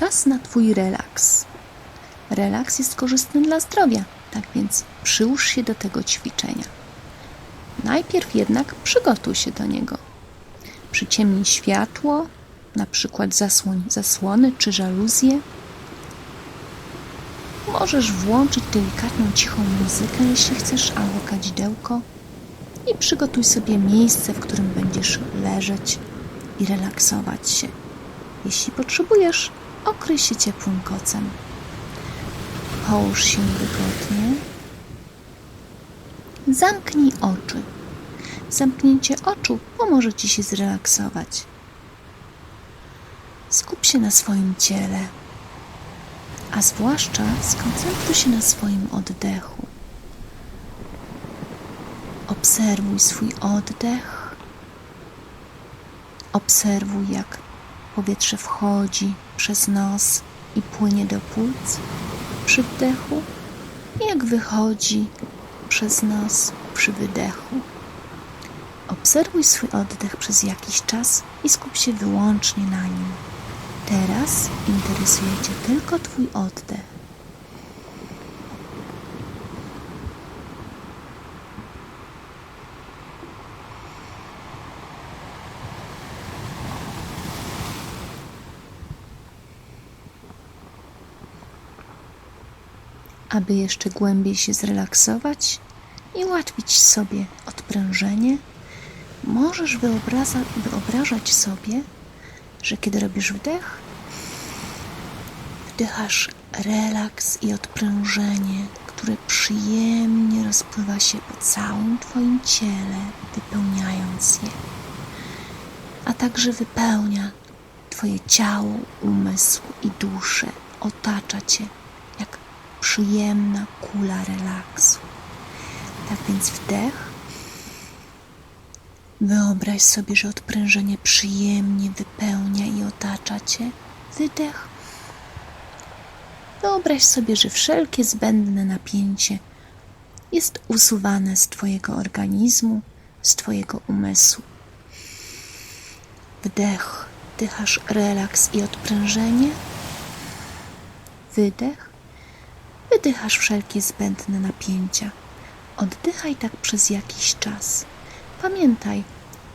Czas na Twój relaks. Relaks jest korzystny dla zdrowia, tak więc przyłóż się do tego ćwiczenia. Najpierw jednak przygotuj się do niego. Przyciemnij światło, na przykład zasłoń zasłony czy żaluzje. Możesz włączyć delikatną, cichą muzykę, jeśli chcesz, albo kadzidełko i przygotuj sobie miejsce, w którym będziesz leżeć i relaksować się. Jeśli potrzebujesz, okryj się ciepłym kocem. Połóż się wygodnie. Zamknij oczy. Zamknięcie oczu pomoże Ci się zrelaksować. Skup się na swoim ciele, a zwłaszcza skoncentruj się na swoim oddechu. Obserwuj swój oddech. Obserwuj, jak powietrze wchodzi przez nos i płynie do płuc przy wdechu, jak wychodzi przez nos przy wydechu. Obserwuj swój oddech przez jakiś czas i skup się wyłącznie na nim. Teraz interesuje Cię tylko Twój oddech. Aby jeszcze głębiej się zrelaksować i ułatwić sobie odprężenie, możesz wyobraza- wyobrażać sobie, że kiedy robisz wdech, wdychasz relaks i odprężenie, które przyjemnie rozpływa się po całym Twoim ciele, wypełniając je, a także wypełnia Twoje ciało, umysł i duszę, otacza Cię przyjemna kula relaksu. Tak więc wdech. Wyobraź sobie, że odprężenie przyjemnie wypełnia i otacza cię. Wydech. Wyobraź sobie, że wszelkie zbędne napięcie jest usuwane z Twojego organizmu, z Twojego umysłu. Wdech, wdychasz relaks i odprężenie. Wydech, wydychasz wszelkie zbędne napięcia. Oddychaj tak przez jakiś czas. Pamiętaj,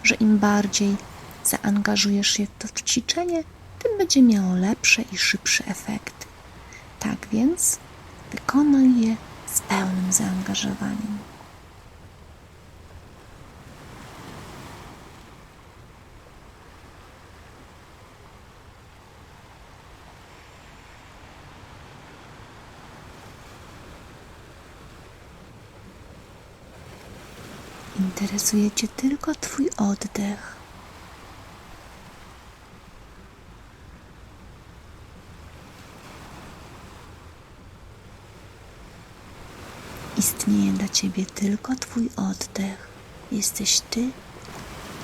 że im bardziej zaangażujesz się w to ćwiczenie, tym będzie miało lepsze i szybsze efekty. Tak więc wykonuj je z pełnym zaangażowaniem. Interesuje Cię tylko Twój oddech. Istnieje dla Ciebie tylko Twój oddech. Jesteś Ty,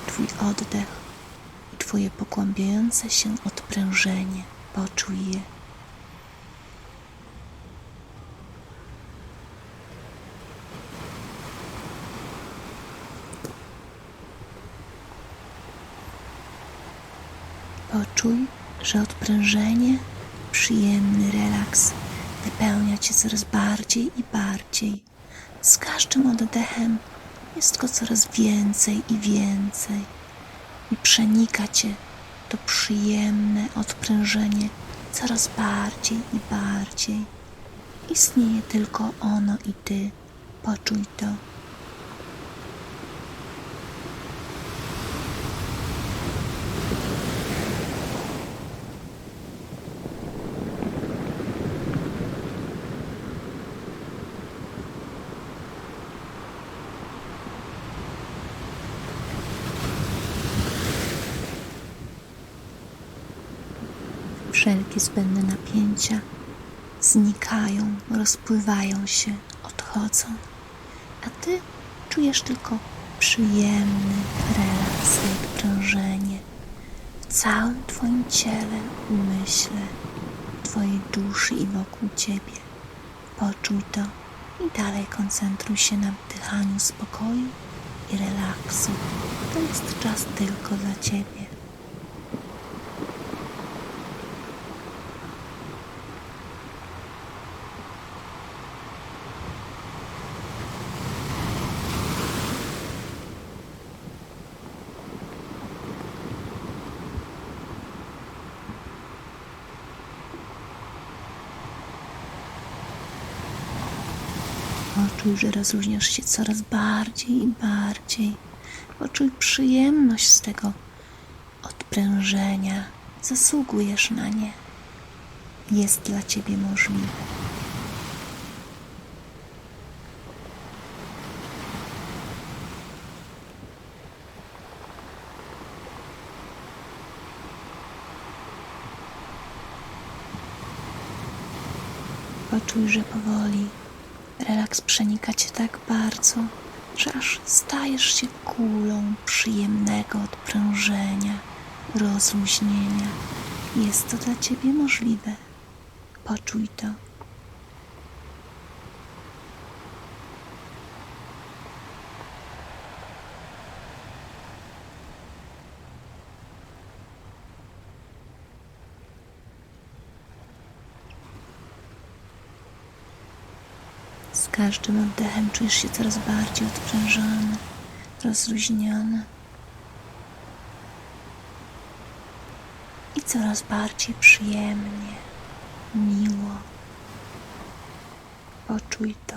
Twój oddech i Twoje pogłębiające się odprężenie. Poczuj je. Poczuj, że odprężenie, przyjemny relaks wypełnia cię coraz bardziej i bardziej. Z każdym oddechem jest go coraz więcej i więcej i przenika cię to przyjemne odprężenie coraz bardziej i bardziej. Istnieje tylko ono i ty. Poczuj to. Wszelkie zbędne napięcia znikają, rozpływają się, odchodzą, a ty czujesz tylko przyjemny relaks i odprężenie w całym Twoim ciele, umyśle, Twojej duszy i wokół Ciebie. Poczuj to i dalej koncentruj się na wdychaniu spokoju i relaksu. To jest czas tylko dla Ciebie. Poczuj, że rozluźniasz się coraz bardziej i bardziej. Poczuj przyjemność z tego odprężenia. Zasługujesz na nie. Jest dla ciebie możliwe. Poczuj, że powoli relaks przenika cię tak bardzo, że aż stajesz się kulą przyjemnego odprężenia, rozluźnienia. Jest to dla ciebie możliwe. Poczuj to. Każdym oddechem czujesz się coraz bardziej odprężony, rozluźniony i coraz bardziej przyjemnie, miło. Poczuj to.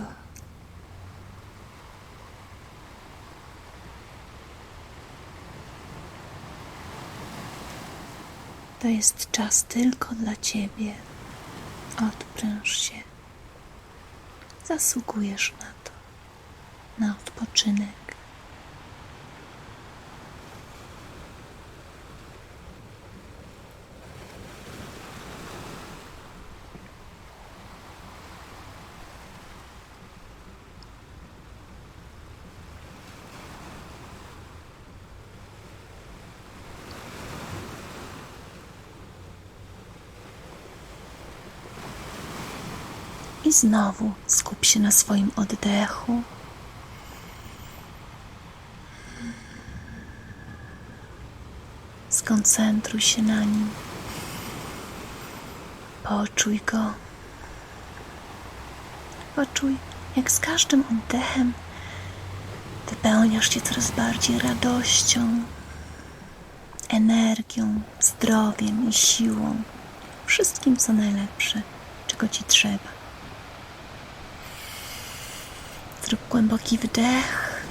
To jest czas tylko dla Ciebie. Odpręż się. Zasługujesz na to, na odpoczynek. I znowu skup się na swoim oddechu. Skoncentruj się na nim. Poczuj go. Poczuj, jak z każdym oddechem wypełniasz się coraz bardziej radością, energią, zdrowiem i siłą. Wszystkim, co najlepsze, czego ci trzeba. Zrób głęboki wdech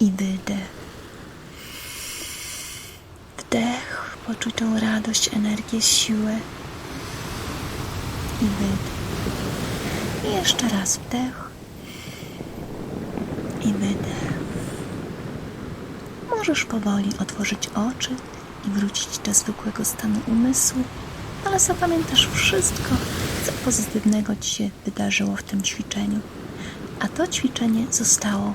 i wydech. Wdech, poczuj tą radość, energię, siłę i wydech. I jeszcze raz wdech i wydech. Możesz powoli otworzyć oczy i wrócić do zwykłego stanu umysłu, ale zapamiętasz wszystko, co pozytywnego Ci się wydarzyło w tym ćwiczeniu. A to ćwiczenie zostało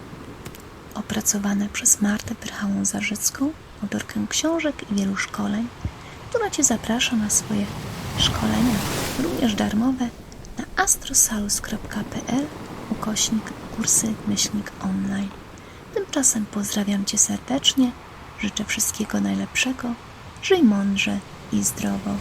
opracowane przez Martę Pyrchałą Zarzycką, autorkę książek i wielu szkoleń, która Cię zaprasza na swoje szkolenia, również darmowe, na astrosalus.pl ukośnik kursy myślnik online. Tymczasem pozdrawiam Cię serdecznie, życzę wszystkiego najlepszego, żyj mądrze i zdrowo.